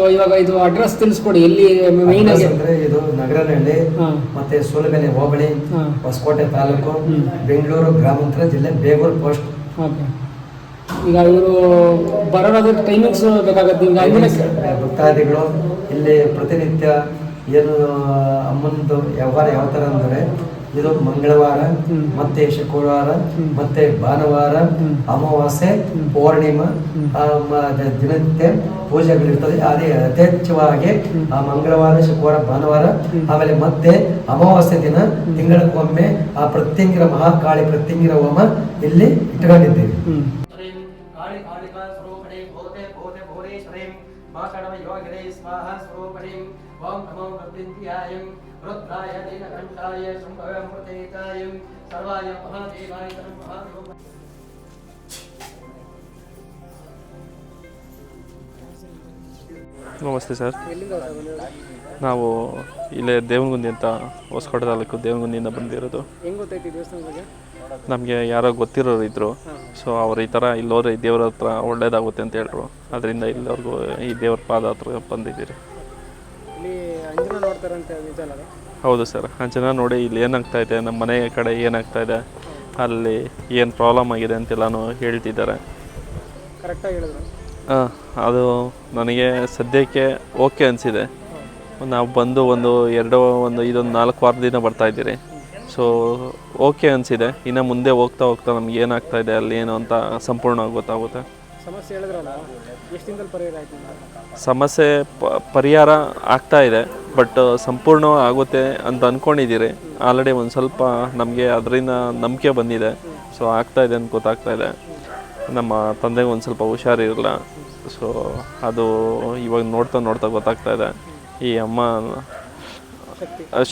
So ಇವಾಗ ಇದು address ತಿಳಿಸ್ಕೊಡಿ ಎಲ್ಲಿ ಮೈನ್ ಆಗಿ ಅಂದ್ರೆ ಇದು ನಗರನಹಳ್ಳಿ ಮತ್ತೆ ಸೂಲಬೆಲೆ ಹೋಬಳಿ ಹೊಸಕೋಟೆ ತಾಲೂಕು. ಬೆಂಗಳೂರು ಗ್ರಾಮಾಂತರ ಜಿಲ್ಲೆ ಬೇಗೂರು ಪೋಸ್ಟ್ ಓಕೆ. ಈಗ ಇವರು ಬರೋದಾದ್ರೆ ಟೈಮಿಂಗ್ಸ್ ಬೇಕಾಗುತ್ತೆ ಈಗ ಭಕ್ತಾದಿಗಳು ಇಲ್ಲಿ ಪ್ರತಿನಿತ್ಯ ಏನು ಅಮ್ಮನದು ವ್ಯವಹಾರ ಯಾವ ಥರ ಅಂದರೆ ಇದು ಮಂಗಳವಾರ ಮತ್ತೆ ಶುಕ್ರವಾರ ಮತ್ತೆ ಭಾನುವಾರ. ಅಮಾವಾಸ್ಯೆ. ಪೌರ್ಣಿಮಾ ದಿನನಿತ್ಯ ಪೂಜೆಗಳಿರ್ತದೆ. ಅದೇ ಯಥೇಚ್ಛವಾಗಿ ಆ ಮಂಗಳವಾರ ಶುಕ್ರವಾರ ಭಾನುವಾರ ಆಮೇಲೆ ಮತ್ತೆ ಅಮಾವಾಸ್ಯೆ ದಿನ ತಿಂಗಳಿಗೊಮ್ಮೆ ತಿಂಗಳಕ್ಕೊಮ್ಮೆ ಆ ಪ್ರತ್ಯಂಗಿರ ಮಹಾಕಾಳಿ ಪ್ರತ್ಯಂಗಿರ ಹೋಮ ಇಲ್ಲಿ ಇಟ್ಕೊಂಡಿದ್ದೀವಿ. नीलकण्ठाय शम्भवमृतेतायं सर्वाय महादेवाय नमः महादेव ನಮಸ್ತೆ ಸರ್ ಎಲ್ಲಿಂದ ಬಂದಿರೋದು? ನಾವು ಇಲ್ಲೇ ದೇವನಗುಂದಿ ಅಂತ ಹೊಸಕೋಟೆ ತಾಲೂಕು ದೇವನಗುಂದಿಯಿಂದ ಬಂದಿರೋದು ಹೆಂಗ್ ಗೊತ್ತಾಯ್ತು ಈ ದೇವಸ್ಥಾನದ ಬಗ್ಗೆ ನಮಗೆ ಯಾರೋ ಗೊತ್ತಿರೋರು ಇದ್ದರು ಹಾಂ ಸೊ ಅವ್ರು ಈ ಥರ ಇಲ್ಲೋದ್ರೆ ಈ ದೇವ್ರ ಹತ್ರ ಒಳ್ಳೇದಾಗುತ್ತೆ ಅಂತ ಹೇಳಿದ್ರು ಅದರಿಂದ ಇಲ್ಲಿವರೆಗೂ ಈ ದೇವ್ರ ಪಾದ ಹತ್ರ ಬಂದಿದ್ದೀರಿ ಇಲ್ಲಿ ಹೌದು ಸರ್ ಜನ ನೋಡಿ ಇಲ್ಲಿ ಏನಾಗ್ತಾ ಇದೆ ನಮ್ಮ ಮನೆ ಕಡೆ ಏನಾಗ್ತಾ ಇದೆ ಅಲ್ಲಿ ಏನು ಪ್ರಾಬ್ಲಮ್ ಆಗಿದೆ ಅಂತೆಲ್ಲನೂ ಹೇಳ್ತಿದ್ದಾರೆ. ಕರೆಕ್ಟಾಗಿ ಹೇಳಿದ್ರು. ಹಾಂ ಅದು ನನಗೆ ಸದ್ಯಕ್ಕೆ ಓಕೆ ಅನಿಸಿದೆ. ನಾವು ಬಂದು ಒಂದು ಎರಡು ಒಂದು ಇದೊಂದು ನಾಲ್ಕು ವಾರದಿಂದ ಬರ್ತಾ ಇದ್ದೀರಿ. ಸೊ ಓಕೆ ಅನಿಸಿದೆ. ಇನ್ನು ಮುಂದೆ ಹೋಗ್ತಾ ಹೋಗ್ತಾ ನಮ್ಗೆ ಏನಾಗ್ತಾ ಇದೆ ಅಲ್ಲಿ ಏನು ಅಂತ ಸಂಪೂರ್ಣವಾಗಿ ಗೊತ್ತಾಗುತ್ತೆ. ಸಮಸ್ಯೆ ಸಮಸ್ಯೆ ಪ ಪರಿಹಾರ ಆಗ್ತಾ ಇದೆ. ಬಟ್ ಸಂಪೂರ್ಣ ಆಗುತ್ತೆ ಅಂತ ಅಂದ್ಕೊಂಡಿದ್ದೀರಿ ಆಲ್ರೆಡಿ ಒಂದು ಸ್ವಲ್ಪ ನಮಗೆ ಅದರಿಂದ ನಂಬಿಕೆ ಬಂದಿದೆ. ಸೊ ಆಗ್ತಾ ಇದೆ ಅಂತ ಗೊತ್ತಾಗ್ತಾ ಇದೆ. ನಮ್ಮ ತಂದೆಗೆ ಒಂದು ಸ್ವಲ್ಪ ಹುಷಾರಿರಲ್ಲ ಸೊ ಅದು ಇವಾಗ ನೋಡ್ತಾ ನೋಡ್ತಾ ಗೊತ್ತಾಗ್ತಾ ಇದೆ. ಈ ಅಮ್ಮ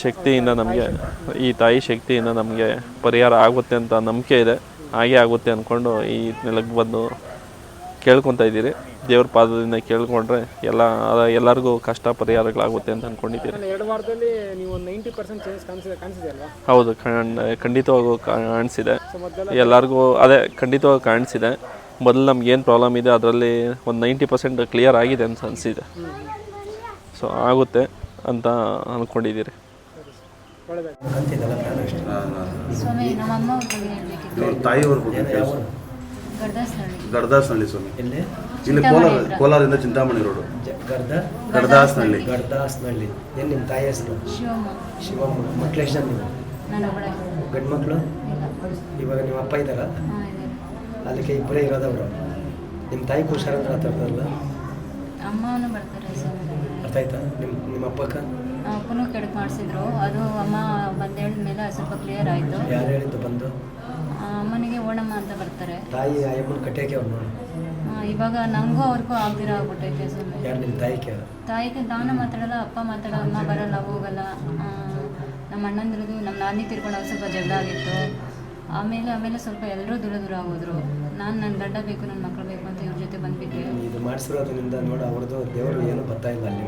ಶಕ್ತಿಯಿಂದ ನಮಗೆ, ಈ ತಾಯಿ ಶಕ್ತಿಯಿಂದ ನಮಗೆ ಪರಿಹಾರ ಆಗುತ್ತೆ ಅಂತ ನಂಬಿಕೆ ಇದೆ. ಹಾಗೆ ಆಗುತ್ತೆ ಅಂದ್ಕೊಂಡು ಈ ನೆಲಕ್ಕೆ ಬಂದು ಕೇಳ್ಕೊತಾ ಇದ್ದೀರಿ. ದೇವ್ರ ಪಾದದಿಂದ ಕೇಳ್ಕೊಂಡ್ರೆ ಎಲ್ಲ ಎಲ್ಲರಿಗೂ ಕಷ್ಟ ಪರಿಹಾರಗಳಾಗುತ್ತೆ ಅಂತ ಅಂದ್ಕೊಂಡಿದ್ದೀರಿ ಎರಡು ವಾರದಲ್ಲಿ ನೀವು ಒಂದು ನೈಂಟಿ ಪರ್ಸೆಂಟ್ ಚೇಂಜ್ ಕಾಣಿಸಿದೆ ಕಾಣಿಸಿದೆ ಅಲ್ವಾ? ಹೌದು ಖಂಡ ಖಂಡಿತವಾಗೂ ಕಾಣಿಸಿದೆ. ಎಲ್ಲರಿಗೂ ಅದೇ ಖಂಡಿತವಾಗಿ ಕಾಣಿಸಿದೆ. ಮೊದಲು ನಮ್ಗೆ ಏನು ಪ್ರಾಬ್ಲಮ್ ಇದೆ ಅದರಲ್ಲಿ ಒಂದು ನೈಂಟಿ ಪರ್ಸೆಂಟ್ ಕ್ಲಿಯರ್ ಆಗಿದೆ ಅಂತ ಅನಿಸಿದೆ. ಸೊ ಆಗುತ್ತೆ ಅಂತ ಅಂದ್ಕೊಂಡಿದ್ದೀರಿ. ಸ್ವಾಮಿ ನಮ್ಮ ಅಮ್ಮ ತಾಯಿಯವ್ರ ಬಗ್ಗೆ ಏನು ಹಳ್ಳಿ ಗರ್ದಾಸ್ನಳ್ಳಿ ಗಡದಾಸ್ನಳ್ಳಿ ಸ್ವಾಮಿ. ಎಲ್ಲಿ? ಇಲ್ಲಿ ಕೋಲಾರ ಕೋಲಾರದಿಂದ ಚಿಂತಾಮಣಿ ರೋಡು. ಜ- ಗರ್ದ ಗಡದಾಸ್ನಳ್ಳಿ ಗರ್ದಾಸ್ನಹಳ್ಳಿ ಏನು ನಿಮ್ಮ ತಾಯಿ ಹೆಸರು? ಶಿವಮ್ಮ. ಶಿವಮ್ಮ. ಮಕ್ಳು ಎಷ್ಟು ಜನ ನೀವು? ಗಂಡು ಮಕ್ಕಳು ಇವಾಗ ನಿಮ್ಮ ಅಪ್ಪ ಇದ್ದಾರ? ಅದಕ್ಕೆ ಇಬ್ಬರೇ ಇರೋದವರು. ನಿಮ್ಮ ತಾಯಿ ಹುಷಾರಂದ್ರೆ ಆ ಥರದಲ್ಲ ಅರ್ಥ ಆಯ್ತಾ? ನಿಮ್ಮ ನಿಮ್ಮ ಅಪ್ಪಕ್ಕ? ಅಪ್ಪನೂ ಕೆಡಕ್ ಮಾಡಿಸಿದ್ರು. ಅದು ಅಮ್ಮ ಬಂದು ಹೇಳಿದ್ಮೇಲೆ ಸ್ವಲ್ಪ ಕ್ಲಿಯರ್ ಆಯ್ತು. ಯಾರು ಹೇಳಿದ್ದು ಬಂದು? ಅಮ್ಮನಿಗೆ ಓಣಮ್ಮ ಅಂತ ಬರ್ತಾರೆ. ತಾಯಿ ಕಟ್ಟಕ್ಕೆ ಅವ್ರು ನೋಡಿ. ಆ, ಇವಾಗ ನಂಗೂ ಅವ್ರಿಗೂ ಆಗ್ದಿರ ಆಗ್ಬಿಟ್ಟೈತೆ ಸ್ವಾಮಿ ಯಾರು ನಿಮ್ಮ ತಾಯಿ ಕೇಳ ತಾಯಿಗೆ ನಾನು ಮಾತಾಡಲ್ಲ ಅಪ್ಪ ಮಾತಾಡೋ ಅಮ್ಮ ಬರಲ್ಲ ಹೋಗಲ್ಲ. ಆ, ನಮ್ಮ ಅಣ್ಣಂದ್ರದ್ದು ನಮ್ಮ ನಾನಿ ತಿರ್ಕೊಂಡು ಸ್ವಲ್ಪ ಜಗಳ ಆಗಿತ್ತು. ಆಮೇಲೆ ಆಮೇಲೆ ಸ್ವಲ್ಪ ಎಲ್ಲರೂ ದೂರ ದೂರ ಆಗೋದ್ರು ನಾನು ನನ್ನ ಗಂಡ ಬೇಕು ನನ್ನ ಮಕ್ಕಳು ಬೇಕು ಅಂತ ಇವ್ರ ಜೊತೆ ಬಂದ್ಬಿಟ್ಟೆ ಇದು ಮಾಡಿಸಿರೋದ್ರಿಂದ ನೋಡಿ ಅವ್ರದ್ದು ದೇವರು ಏನು ಬರ್ತಾ ಇಲ್ಲ ಅಲ್ಲಿ.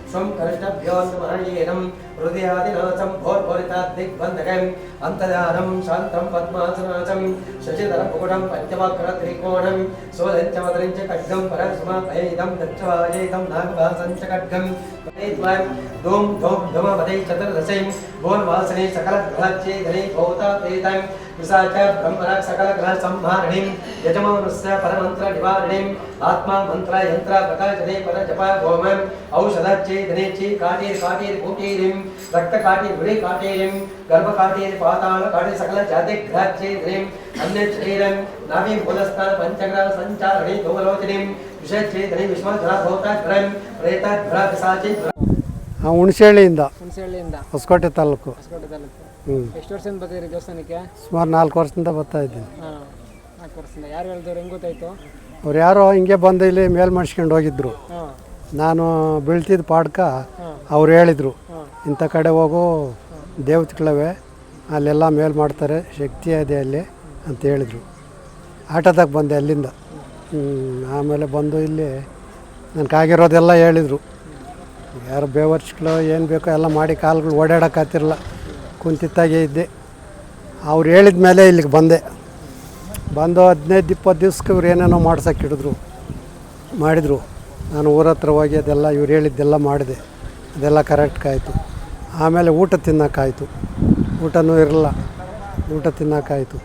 शाम्भीजं शङ्कलहरिं महाचिदम्बरं प्रसादसिद्ध्यासं जपे विनियोगहं शामङ्गुष्टभ्यो नमः शं तर्जनिभ्यो नमः सोमध्यभ्यो नमः स्वं करिष्ठभ्यो नमः येनं हृदयादिनाथं भोर्भोरिताद्दिग्बन्धकम् अन्तदानं शान्तं पद्मासनाचं शशिधरपुकुटं पञ्चवक्रत्रिकोणं सोलञ्चमदरिञ्च खड्गं परसुमापयेदं दक्षवायेदं नागवासं च खड्गं पतेद्वयं धूम धूम धुमपदे चतुर्दशे भोर्वासने सकलग्रहच्चे धने भवता प्रेतं पिशाच ब्रह्मण सकलग्रह संहारणीं यजमानस्य परमन्त्र निवारणीम् आत्मा मन्त्र यन्त्र प्रकाशने परजप होमम् ಧನೇಚ್ಛೆ ಕಾಟೇರಿ ಕಾಟೇರಿ ಕೋಟೇರಿಂ ರಕ್ತ ಕಾಟಿ ಗುಳಿ ಕಾಟೇರಿಂ ಗರ್ಭ ಕಾಟೇರಿ ಪಾತಾಳ ಕಾಟೇರಿ ಸಕಲ ಜಾತೆ ಗ್ರಾಚ್ಛೆ ಧನಿಂ ಅನ್ಯಚ್ಛೈರಂ ನಾವೀ ಮೂಲಸ್ಥಾನ ಪಂಚಗ್ರಹ ಸಂಚಾರ ಗಣಿ ಗೌರವತಿನಿಂ ವಿಷಚ್ಛೇ ಧನಿ ವಿಶ್ವ ಧರ ಭೌತ ಗ್ರಂ ಪ್ರೇತ ಧರ ಪಿಸಾಚಿ ಹುಣಸೇಳಿಯಿಂದ ಹುಣಸೇಳಿಯಿಂದ ಹೊಸಕೋಟೆ ತಾಲೂಕು. ಹೊಸಕೋಟೆ ತಾಲೂಕು. ಎಷ್ಟು ವರ್ಷದಿಂದ ಬರ್ತೀರಿ ದೇವಸ್ಥಾನಕ್ಕೆ? ಸುಮಾರು ನಾಲ್ಕು ವರ್ಷದಿಂದ ಬರ್ತಾ ಇದ್ದೀನಿ. ನಾಲ್ಕು ವರ್ಷದಿಂದ. ಯಾರು ಹೇಳಿದ್ರು ಹೆಂಗೆ ಗೊತ್ತಾಯ್ತು? ಅವ್ರು ಯಾರೋ ಹಿಂಗೆ ಬಂದು ಇಲ್ಲಿ ಮೇಲ್ ಮಾಡಿಸ್ಕೊಂಡು ಹೋಗಿದ್ರು. ನಾನು ಬೀಳ್ತಿದ್ದ ಪಾಡ್ಕ ಅವ್ರು ಹೇಳಿದರು, ಇಂಥ ಕಡೆ ಹೋಗು ದೇವತೆಗಳವೆ ಅಲ್ಲೆಲ್ಲ ಮೇಲ್ ಮಾಡ್ತಾರೆ, ಶಕ್ತಿ ಇದೆ ಅಲ್ಲಿ ಅಂತ ಹೇಳಿದರು. ಆಟೋದಾಗ ಬಂದೆ ಅಲ್ಲಿಂದ. ಆಮೇಲೆ ಬಂದು ಇಲ್ಲಿ ನನಗಾಗಿರೋದೆಲ್ಲ ಹೇಳಿದರು. ಯಾರು ಬೇವರ್ಸ್ಗಳು ಏನು ಬೇಕೋ ಎಲ್ಲ ಮಾಡಿ ಕಾಲುಗಳು ಓಡಾಡೋಕ್ಕಾತಿರಲ್ಲ ಕುಂತಿತ್ತಾಗೆ ಇದ್ದೆ. ಅವ್ರು ಹೇಳಿದ ಮೇಲೆ ಇಲ್ಲಿಗೆ ಬಂದೆ. ಬಂದು ಹದಿನೈದು, ಇಪ್ಪತ್ತು ದಿವ್ಸಕ್ಕೆ ಇವ್ರು ಏನೇನೋ ಮಾಡ್ಸೋಕ್ಕಿಡಿದ್ರು ಮಾಡಿದರು. ನಾನು ಊರ ಹತ್ರ ಹೋಗಿ ಅದೆಲ್ಲ ಇವ್ರು ಹೇಳಿದ್ದೆಲ್ಲ ಮಾಡಿದೆ. ಅದೆಲ್ಲ ಕರೆಕ್ಟ್ ಆಯಿತು ಆಮೇಲೆ ಊಟ ತಿನ್ನೋಕ್ಕಾಯಿತು. ಊಟನೂ ಇರಲ್ಲ. ಊಟ ತಿನ್ನೋಕ್ಕಾಯಿತು.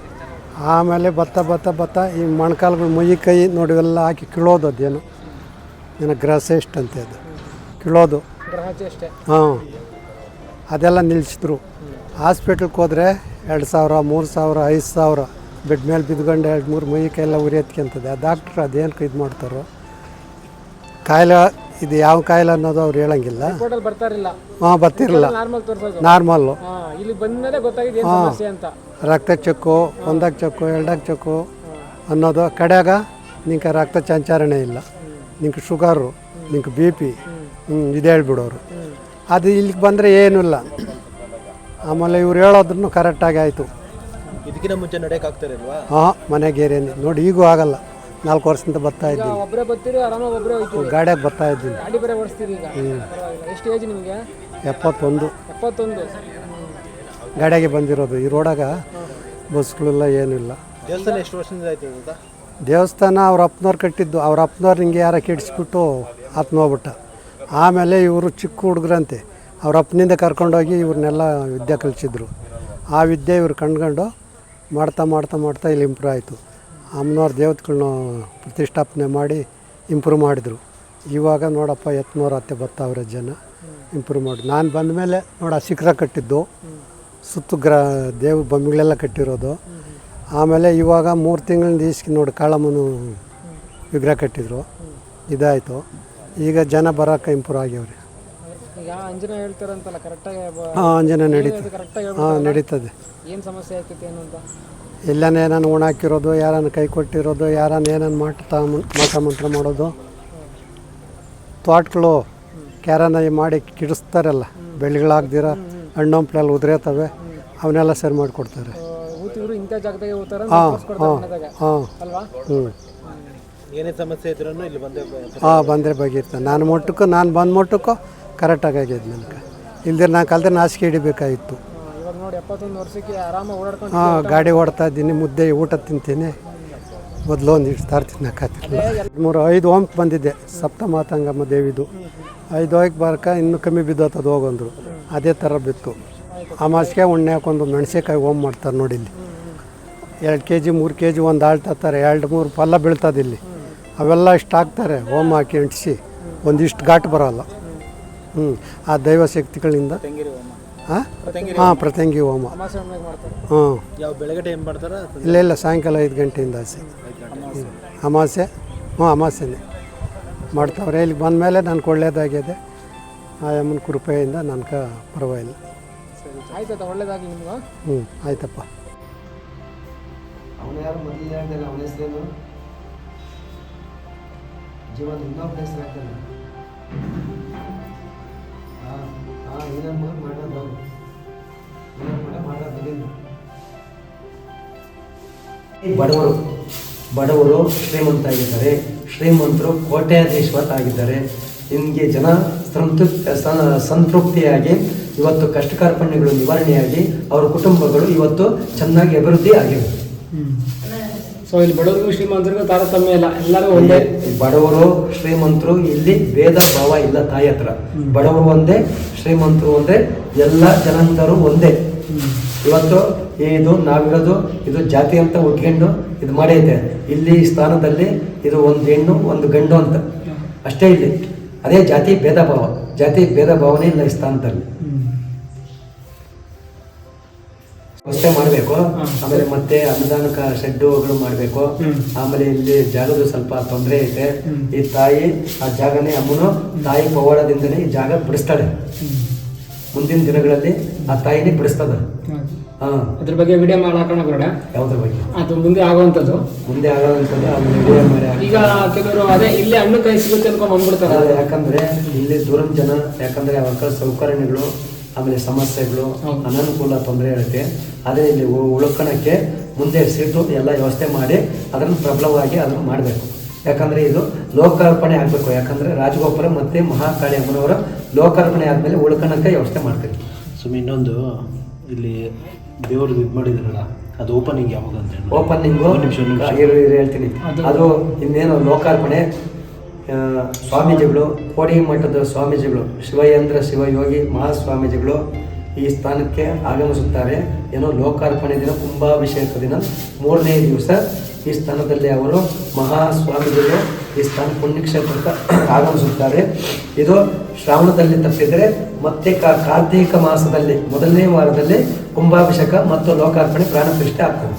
ಆಮೇಲೆ ಬತ್ತ ಬತ್ತ ಬತ್ತ ಈ ಮೊಣಕಾಲುಗಳು ಮೈ ಕೈ ನೋಡಿ ಎಲ್ಲ ಹಾಕಿ ಕೀಳೋದು ಅದೇನು? ನನಗೆ ಗ್ರಸೆಸ್ಟ್ ಅಂತೆ ಅದು. ಕೀಳೋದು. ಹಾಂ. ಅದೆಲ್ಲ ನಿಲ್ಲಿಸಿದ್ರು ಹಾಸ್ಪಿಟ್ಲ್ಗೆ ಹೋದರೆ ಎರಡು ಸಾವಿರ ಮೂರು ಸಾವಿರ ಐದು ಸಾವಿರ. ಬೆಡ್ ಮೇಲೆ ಬಿದ್ಕೊಂಡು ಎರಡು ಮೂರು ಮೈ ಕೈಯೆಲ್ಲ ಉರಿ ಎತ್ಕೊಂತದೆ ಆ ಡಾಕ್ಟ್ರು ಅದೇನಕ್ಕೆ ಇದು ಮಾಡ್ತಾರೋ? ಕಾಯಿಲೆ ಇದು ಯಾವ ಕಾಯಿಲೆ ಅನ್ನೋದು ಅವ್ರು ಹೇಳಂಗಿಲ್ಲ. ಬರ್ತಾರಿಲ್ಲ. ಹಾಂ ಬರ್ತಿರಲ್ಲ ನಾರ್ಮಲ್ ತೋರಿಸೋದು. ನಾರ್ಮಲ್ಲು ಹಾಂ ಇಲ್ಲಿ ಬಂದ್ಮೇಲೆ ಗೊತ್ತಾಗಿದೆ ಏನು ಸಮಸ್ಯೆ ಅಂತ. ರಕ್ತ ಚೆಕ್ಕು ಒಂದಾಗ ಚೆಕ್ಕು ಎರಡಾಗ ಚೆಕ್ಕು ಅನ್ನೋದು ಕಡೆಯಾಗ ನಿಂಗೆ ರಕ್ತ ಸಂಚಾರಣೆ ಇಲ್ಲ. ನಿಂಗೆ ಶುಗರು ನಿಂಗೆ ಬಿ ಪಿ ಹ್ಞೂ ಇದು ಹೇಳ್ಬಿಡೋರು. ಅದು ಇಲ್ಲಿಗೆ ಬಂದರೆ ಏನೂ ಇಲ್ಲ. ಆಮೇಲೆ ಇವ್ರು ಹೇಳೋದ್ರೂ ಕರೆಕ್ಟಾಗಿ ಆಯಿತು. ಇದಕ್ಕಿಂತ ಮುಂಚೆ ನಡೆಯೋಕ್ಕಾಗ್ತಾರಿಲ್ವಾ ಹಾಂ ಮನೆಗೆ ಏರೇನು ನೋಡಿ ಈಗೂ ಆಗಲ್ಲ. ನಾಲ್ಕು ವರ್ಷದಿಂದ ಬರ್ತಾ ಇದ್ದೀನಿ. ಒಬ್ಬರೇ ಬರ್ತೀರಿ ಆರಾಮಾಗಿ ಒಬ್ಬರೇ ಹೋಯ್ತೀರಿ ಗಾಡಿಯಾಗ ಬರ್ತಾ ಇದ್ದೀನಿ. ಗಾಡಿ ಬೇರೆ ಓಡಿಸ್ತೀರಿ ಈಗ? ಪರವಾಗಿಲ್ಲ ಎಷ್ಟು ಏಜ್ ನಿಮಗೆ? ಎಪ್ಪತ್ತೊಂದು. ಎಪ್ಪತ್ತೊಂದು. ಗಾಡಿಯಾಗೆ ಬಂದಿರೋದು. ಈ ರೋಡಾಗ ಬಸ್ಗಳೆಲ್ಲ ಏನಿಲ್ಲ. ದೇವಸ್ಥಾನ ಎಷ್ಟು ವರ್ಷದಿಂದ ಆಯ್ತು ದೇವಸ್ಥಾನ ಅವ್ರ ಅಪ್ಪನವ್ರು ಕಟ್ಟಿದ್ದು. ಅವ್ರ ಅಪ್ಪನವ್ರು ಹಿಂಗೆ ಯಾರ ಕೆಡಿಸ್ಬಿಟ್ಟು ಆತ್ಮೋಗ್ಬಿಟ್ಟ ಆಮೇಲೆ ಇವರು ಚಿಕ್ಕ ಹುಡುಗ್ರಂತೆ. ಅವ್ರ ಅಪ್ಪನಿಂದ ಕರ್ಕೊಂಡೋಗಿ ಇವ್ರನ್ನೆಲ್ಲ ವಿದ್ಯೆ ಕಲಿಸಿದ್ರು. ಆ ವಿದ್ಯೆ ಇವ್ರು ಕಂಡ್ಕೊಂಡು ಮಾಡ್ತಾ ಮಾಡ್ತಾ ಮಾಡ್ತಾ ಇಲ್ಲಿ ಇಂಪ್ರೂವ್ ಆಯಿತು. ಅಮ್ಮನವ್ರ ದೇವತೆಗಳ್ನ ಪ್ರತಿಷ್ಠಾಪನೆ ಮಾಡಿ ಇಂಪ್ರೂವ್ ಮಾಡಿದರು. ಇವಾಗ ನೋಡಪ್ಪ ಎತ್ನೂರ ಹತ್ತೆ ಬರ್ತಾವ್ರೆ ಜನ ಇಂಪ್ರೂವ್ ಮಾಡಿ. ನಾನು ಬಂದ ಮೇಲೆ ನೋಡ ಶಿಖರ ಕಟ್ಟಿದ್ದು ಸುತ್ತು ಗ್ರ ದೇವ ಬೊಂಬೆಗಳೆಲ್ಲ ಕಟ್ಟಿರೋದು. ಆಮೇಲೆ ಇವಾಗ ಮೂರು ತಿಂಗಳಿಂದ ಈಸ್ಕಿ ನೋಡಿ ಕಾಳಮ್ಮನು ವಿಗ್ರಹ ಕಟ್ಟಿದ್ರು. ಇದಾಯಿತು. ಈಗ ಜನ ಬರೋಕೆ ಇಂಪ್ರೂವ್ ಆಗ್ಯವ್ರಿ. ಹಾಂ ಅಂಜನ ನಡೀತದೆ. ಹಾಂ ನಡೀತದೆ. ಏನು ಸಮಸ್ಯೆ ಆಗ್ತೈತೆ ಏನು ಅಂತ? ಎಲ್ಲನ ಏನಾನು ಉಣಾಕಿರೋದು ಯಾರನ್ನು ಕೈ ಕೊಟ್ಟಿರೋದು ಯಾರನ್ನ ಏನೇನು ಮಾಡ್ತಾ ಮಾಟ ಮಂತ್ರ ಮಾಡೋದು. ತೋಟಗಳು ಕ್ಯಾರನ ಮಾಡಿ ಕಿಡಿಸ್ತಾರಲ್ಲ ಬೆಳೆಗಳಾಗ್ದಿರ ಹಣ್ಣೊಂಪ್ಲೆಲ್ಲ ಉದುರೇತವೆ ಅವನ್ನೆಲ್ಲ ಸರಿ ಮಾಡಿಕೊಡ್ತಾರೆ. ಹಾಂ ಹಾಂ ಹಾಂ ಹ್ಞೂ ಏನೇ ಸಮಸ್ಯೆ ಇದ್ರೂ ಇಲ್ಲಿ ಬಂದೇ ಹಾಂ ಬಂದರೆ ಬಗೆಯಿರ್ತಾನೆ ನಾನು ಮಟ್ಟಕ್ಕೂ ನಾನು ಬಂದ ಮಟ್ಟಕ್ಕೂ ಕರೆಕ್ಟಾಗಿ ಆಗ್ಯದ ನನಗೆ. ಇಲ್ದಿರ ನಾನು ಕಲ್ತ್ರೆ ನಾಚಿಕೆ ಹಿಡಿಬೇಕಾಗಿತ್ತು ನೋಡಿ ಎಪ್ಪತ್ತೊಂದು ವರ್ಷಕ್ಕೆ ಆರಾಮ ಓಡಾಡ್ಕೊಂಡು ಹಾಂ ಗಾಡಿ ಓಡ್ತಾ ಇದ್ದೀನಿ ಮುದ್ದೆ ಊಟ ತಿಂತೀನಿ. ಮೊದಲು ಒಂದು ತಾರು ತಿನ್ನಕ್ಕಾಗ್ತಿರ್ಲಿಲ್ಲ ಮೂರು ಐದು ಓಮ್ಗೆ ಬಂದಿದ್ದೆ ಸಪ್ತಮಾತಂಗಮ್ಮ ದೇವಿದು. ಐದು ಹೋಗಿ ಬರಕ ಇನ್ನೂ ಕಮ್ಮಿ ಬಿದ್ದೋತದು ಹೋಗಂದ್ರು. ಅದೇ ಥರ ಬಿತ್ತು. ಅಮಾಸಿಗೆ ಉಣ್ಣೆ ಹಾಕೊಂಡು ಮೆಣಸಿನ್ಕಾಯಿ ಓಮ್ ಮಾಡ್ತಾರೆ ನೋಡಿ ಇಲ್ಲಿ. ಎರಡು ಕೆ ಜಿ ಮೂರು ಕೆ ಜಿ ಒಂದು ಆಳ್ತಾರೆ ಎರಡು ಮೂರು ಪಲ್ಲ ಬೀಳ್ತದೆ ಇಲ್ಲಿ. ಅವೆಲ್ಲ ಇಷ್ಟು ಹಾಕ್ತಾರೆ ಓಮ್ ಹಾಕಿ ಅಂಟಿಸಿ. ಒಂದಿಷ್ಟು ಘಾಟ್ ಬರೋಲ್ಲ. ಹ್ಞೂ ಆ ದೈವ ಶಕ್ತಿಗಳಿಂದ ಹಾಂ? ಹಾಂ ಪ್ರತಂಗಿ ಹೋಮ. ಹ್ಞೂ ಯಾವ ಬೆಳಗ್ಗೆ ಟೈಮ್ ಮಾಡ್ತಾರೆ? ಇಲ್ಲ ಇಲ್ಲ ಸಾಯಂಕಾಲ ಐದು ಗಂಟೆಯಿಂದ ಆಸೆ. ಅಮಾಸೆ ಹ್ಞೂ ಅಮಾಸೆನೇ ಮಾಡ್ತಾವ್ರೆ. ಇಲ್ಲಿಗೆ ಬಂದಮೇಲೆ ನನಗೆ ಒಳ್ಳೇದಾಗಿದೆ ಆ ಯಮ್ಮನ ಕೃಪೆಯಿಂದ ನನಗೆ ಪರವಾಗಿಲ್ಲ. ಒಳ್ಳೇದಾಗಿ ನಿಮ್ಗೆ ಹ್ಞೂ ಆಯ್ತಪ್ಪ. ಅವನು ಯಾರು ಮೊದಲು ಹೇಳ್ದಲ್ಲ ಅವನ ಹೆಸರೇನು? ಜೀವನ ಇನ್ನೊಬ್ಬನ ಹೆಸರು ಹಾಕ್ತಾನೆ ಹಾಂ ಹಾಂ ಇನ್ನೊಂದು ಬಡವರು ಬಡವರು ಶ್ರೀಮಂತ ಆಗಿದ್ದಾರೆ ಶ್ರೀಮಂತರು ಕೋಟ್ಯಾಧೀಶ್ವರ ಆಗಿದ್ದಾರೆ ನಿಮಗೆ ಜನ ಸಂತೃಪ್ತಿ ಸಂತೃಪ್ತಿಯಾಗಿ ಇವತ್ತು ಕಷ್ಟ ಕಾರ್ಪಣ್ಯಗಳು ನಿವಾರಣೆಯಾಗಿ ಅವರ ಕುಟುಂಬಗಳು ಇವತ್ತು ಚೆನ್ನಾಗಿ ಅಭಿವೃದ್ಧಿ ಆಗಿವೆ. ಸೊ ಇಲ್ಲಿ ಬಡವರು ಶ್ರೀಮಂತರಿಗೂ ತಾರತಮ್ಯ ಇಲ್ಲ. ಎಲ್ಲರೂ ಒಂದೇ. ಬಡವರು ಶ್ರೀಮಂತರು ಇಲ್ಲಿ ಭೇದ ಭಾವ ಇಲ್ಲ ತಾಯಿ ಹತ್ರ. ಬಡವರು ಒಂದೇ ಶ್ರೀಮಂತರು ಒಂದೇ ಎಲ್ಲ ಜನಂತರು ಒಂದೇ. ಇವತ್ತು ಇದು ನಾವಿರೋದು, ಇದು ಜಾತಿ ಅಂತ ಉಟ್ಕೊಂಡು ಇದು ಮಾಡೈತೆ. ಇಲ್ಲಿ ಸ್ಥಾನದಲ್ಲಿ ಇದು ಒಂದು ಹೆಣ್ಣು, ಒಂದು ಗಂಡು ಅಂತ. ಅಷ್ಟೇ ಇಲ್ಲಿ. ಅದೇ ಜಾತಿ ಭೇದ ಭಾವ. ಜಾತಿ ಭೇದ ಭಾವನೆ ಇಲ್ಲ ಈ ಸ್ಥಾನದಲ್ಲಿ. ವ್ಯವಸ್ಥೆ ಮಾಡಬೇಕು. ಆಮೇಲೆ ಮತ್ತೆ ಅನುದಾನಕ ಶೆಡ್ಡುಗಳು ಮಾಡಬೇಕು. ಆಮೇಲೆ ಇಲ್ಲಿ ಜಾಗದ ಸ್ವಲ್ಪ ತೊಂದರೆ ಐತೆ. ಈ ತಾಯಿ, ಆ ಜಾಗನೇ ಅಮ್ಮನು, ತಾಯಿ ಪವಾಡದಿಂದನೇ ಈ ಜಾಗ ಬಿಡಿಸ್ತಾಳೆ. ಮುಂದಿನ ದಿನಗಳಲ್ಲಿ ಆ ತಾಯಿನೇ ಬಿಡಿಸ್ತದ. ಅದ್ರ ಬಗ್ಗೆ ವಿಡಿಯೋ ಮಾಡಿ ಹಾಕೋಣ ಬರೋಣ ಯಾವ್ದ್ರ ಬಗ್ಗೆ? ಅದು ಮುಂದೆ ಆಗುವಂಥದ್ದು. ಮುಂದೆ ಆಗೋದಂಥದ್ದು ಆಮೇಲೆ ವಿಡಿಯೋ ಮಾಡಿ ಹಾಕಿ. ಈಗ ಕೆಲವರು ಅದೇ ಇಲ್ಲಿ ಹಣ್ಣು ಕೈ ಸಿಗುತ್ತೆ ಅನ್ಕೊಂಡ್ ಬಂದ್ಬಿಡ್ತಾರೆ ಯಾಕಂದ್ರೆ ಇಲ್ಲಿ ದೂರದ ಜನ ಯಾಕಂದ್ರೆ ಅವರ ಸೌಕರ್ಯಗಳು ಆಮೇಲೆ ಸಮಸ್ಯೆಗಳು ಹೌದು. ಅನನುಕೂಲ ತೊಂದರೆ ಇರುತ್ತೆ. ಅದೇ ಇಲ್ಲಿ ಉ- ಉಳ್ಕೊಳಕ್ಕೆ ಮುಂದೆ ಸೀಟು ಎಲ್ಲ ವ್ಯವಸ್ಥೆ ಮಾಡಿ ಅದನ್ನು ಪ್ರಬಲವಾಗಿ ಅದನ್ನು ಮಾಡಬೇಕು. ಯಾಕಂದ್ರೆ ಇದು ಲೋಕಾರ್ಪಣೆ ಆಗಬೇಕು. ಯಾಕಂದ್ರೆ ರಾಜಗೋಪುರ ಮತ್ತೆ ಮಹಾಕಾಳಿ ಅಮ್ಮನವರ ಲೋಕಾರ್ಪಣೆ ಆದಮೇಲೆ ಉಳ್ಕೊಳಕ್ಕೆ ವ್ಯವಸ್ಥೆ ಮಾಡ್ತೀವಿ. ಸುಮ್ಮ ಇನ್ನೊಂದು ಇಲ್ಲಿ ದೇವ್ರದ್ದು ಇದು ಮಾಡಿದ್ರಲ್ಲ ಅದು ಓಪನಿಂಗ್ ಯಾವಾಗ ಅಂತ ಹೇಳಿ. ಓಪನಿಂಗು ಒಂದು ನಿಮಿಷ ಇರು ಇರು ಹೇಳ್ತೀನಿ. ಅದು- ಅದು ಇನ್ನೇನು ಲೋಕಾರ್ಪಣೆ. ಸ್ವಾಮೀಜಿಗಳು ಕೋಡಿ ಮಠದ ಸ್ವಾಮೀಜಿಗಳು ಶಿವಯಂದ್ರ ಶಿವಯೋಗಿ ಮಹಾಸ್ವಾಮೀಜಿಗಳು ಈ ಸ್ಥಾನಕ್ಕೆ ಆಗಮಿಸುತ್ತಾರೆ. ಏನೋ ಲೋಕಾರ್ಪಣೆ ದಿನ ಕುಂಭಾಭಿಷೇಕ ದಿನ. ಮೂರನೇ ದಿವಸ ಈ ಸ್ಥಾನದಲ್ಲಿ ಅವರು ಮಹಾಸ್ವಾಮೀಜಿಗಳು ಈ ಸ್ಥಾನ ಪುಣ್ಯಕ್ಷೇತ್ರಕ್ಕೆ ಆಗಮಿಸುತ್ತಾರೆ. ಇದು ಶ್ರಾವಣದಲ್ಲಿ ತಪ್ಪಿದರೆ ಮತ್ತೆ ಕಾರ್ತಿಕ ಕಾರ್ತೀಕ ಮಾಸದಲ್ಲಿ ಮೊದಲನೇ ವಾರದಲ್ಲಿ ಕುಂಭಾಭಿಷೇಕ ಮತ್ತು ಲೋಕಾರ್ಪಣೆ ಪ್ರಾಣ ಪ್ರತಿಷ್ಠೆ ಆಗ್ತದೆ.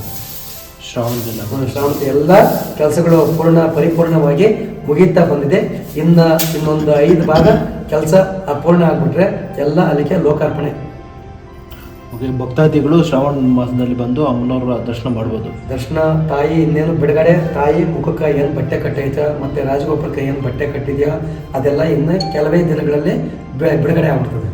ಶ್ರಾವಣದಲ್ಲಿ ಶ್ರಾವಣದ ಎಲ್ಲ ಕೆಲಸಗಳು ಪೂರ್ಣ ಪರಿಪೂರ್ಣವಾಗಿ ಮುಗಿತಾ ಬಂದಿದೆ. ಇನ್ನು ಇನ್ನೊಂದು ಐದು ಭಾಗ ಕೆಲಸ ಅಪೂರ್ಣ ಆಗ್ಬಿಟ್ರೆ ಎಲ್ಲ ಅಲ್ಲಿಗೆ ಲೋಕಾರ್ಪಣೆ ಓಕೆ ಭಕ್ತಾದಿಗಳು ಶ್ರಾವಣ ಮಾಸದಲ್ಲಿ ಬಂದು ಅಮ್ಮನವರ ದರ್ಶನ ಮಾಡ್ಬೋದು. ದರ್ಶನ, ತಾಯಿ ಇನ್ನೇನು ಬಿಡುಗಡೆ, ತಾಯಿ ಮುಖಕ್ಕೆ ಏನು ಬಟ್ಟೆ ಕಟ್ಟೈತೆ ಮತ್ತೆ ರಾಜಗೋಪುರಕ್ಕೆ ಏನು ಬಟ್ಟೆ ಕಟ್ಟಿದೆಯಾ, ಅದೆಲ್ಲ ಇನ್ನು ಕೆಲವೇ ದಿನಗಳಲ್ಲಿ ಬಿಡುಗಡೆ ಆಗ್ಬಿಡ್ತದೆ.